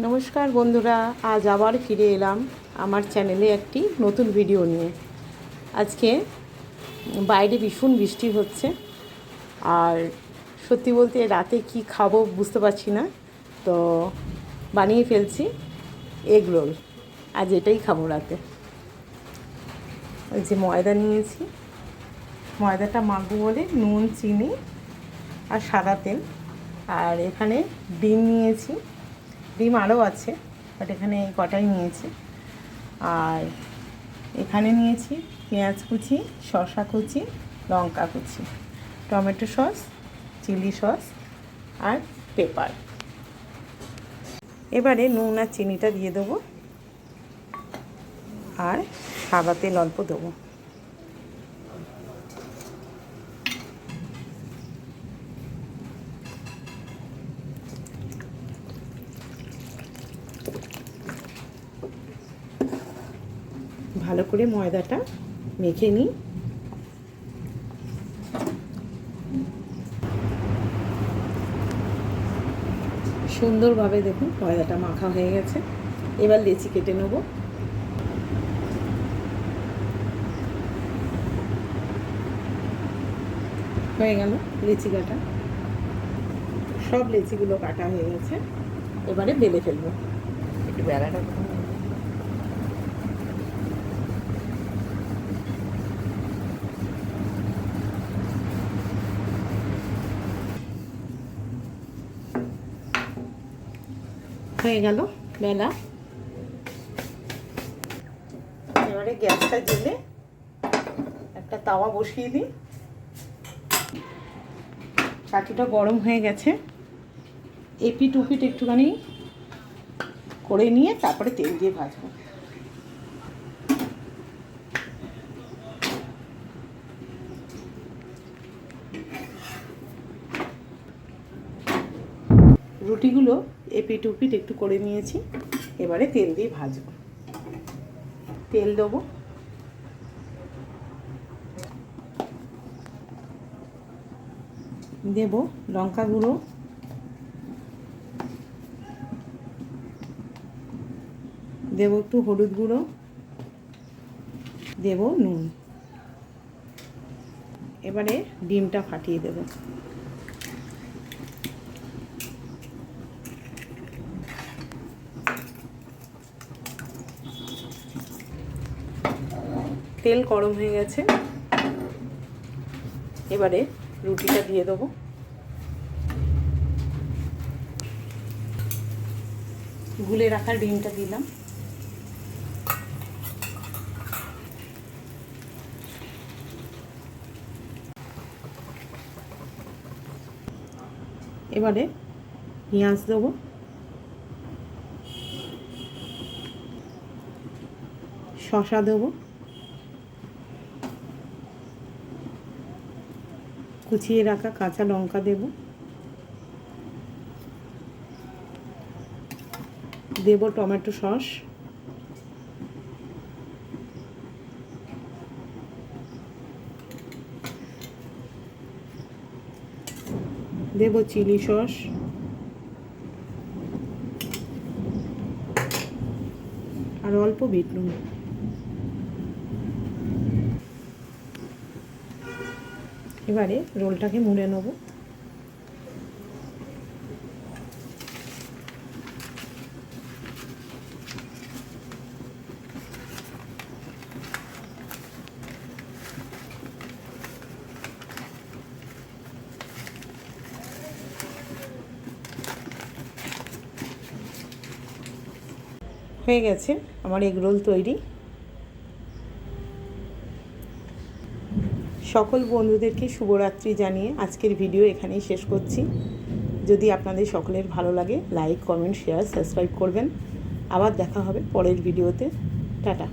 নমস্কার বন্ধুরা, আজ আবার ফিরে এলাম আমার চ্যানেলে একটি নতুন ভিডিও নিয়ে। আজকে বাইরে ভীষণ বৃষ্টি হচ্ছে, আর সত্যি বলতে রাতে কি খাব বুঝতে পারছি না, তো বানিয়ে ফেলছি এগ রোল আজ এটাই খাব রাতে। ওই যে ময়দা নিয়েছি, ময়দাটা মাখবো বলে নুন, চিনি আর সাদা তেল, আর এখানে ডিম নিয়েছি। ডিম আরও আছে বাট এখানে এই কটাই নিয়েছি। আর এখানে নিয়েছি পেঁয়াজ কুচি, শসা কুচি, লঙ্কা কুচি, টমেটো সস, চিলি সস আর পেপার। এবারে নুন আর চিনিটা দিয়ে দেবো, আর সাদা তেল অল্প দেবো। ভালো করে ময়দাটা মেখে নিই। সুন্দরভাবে দেখুন ময়দাটা মাখা হয়ে গেছে। এবার লেচি কেটে নেব। হয়ে গেল লেচি কাটা। সব লেচিগুলো কাটা হয়ে গেছে। এবারে বেলে ফেলব। একটু বেলাটা হয়ে গেল, বেলা। এবারে গ্যাসটা জেলে একটা তাওয়া বসিয়ে দিই। চাটুটা গরম হয়ে গেছে। এপিট উপিট একটুখানি করে নিয়ে তারপরে তেল দিয়ে ভাজবো। রুটিগুলো এপিট উপিট একটু করে নিয়েছি। এবারে তেল দিয়ে ভাজবো। তেল দেবো। দেব লঙ্কা গুঁড়ো। দেব একটু হলুদ গুঁড়ো। দেব নুন। এবারে ডিমটা ফাটিয়ে দেবো। তেল গরম হয়ে গেছে। এবারে রুটিটা দিয়ে দেবো। গুলে রাখা ডিমটা দিলাম। এবারে পেঁয়াজ দেবো। শশা দেবো। কুচিয়ে রাখা কাঁচা লঙ্কা দেব। দেব টমেটো সস। দেব চিলি সস। আর অল্প বিট নুন। এবারে রোলটাকে মুড়ে নেব। হয়ে গেছে আমার এগ রোল তৈরি। সকল বন্ধুদেরকে শুভরাত্রি জানিয়ে আজকের ভিডিও এখানেই শেষ করছি। যদি আপনাদের সকলের ভালো লাগে লাইক কমেন্ট শেয়ার সাবস্ক্রাইব করবেন। আবার দেখা হবে পরের ভিডিওতে। টাটা।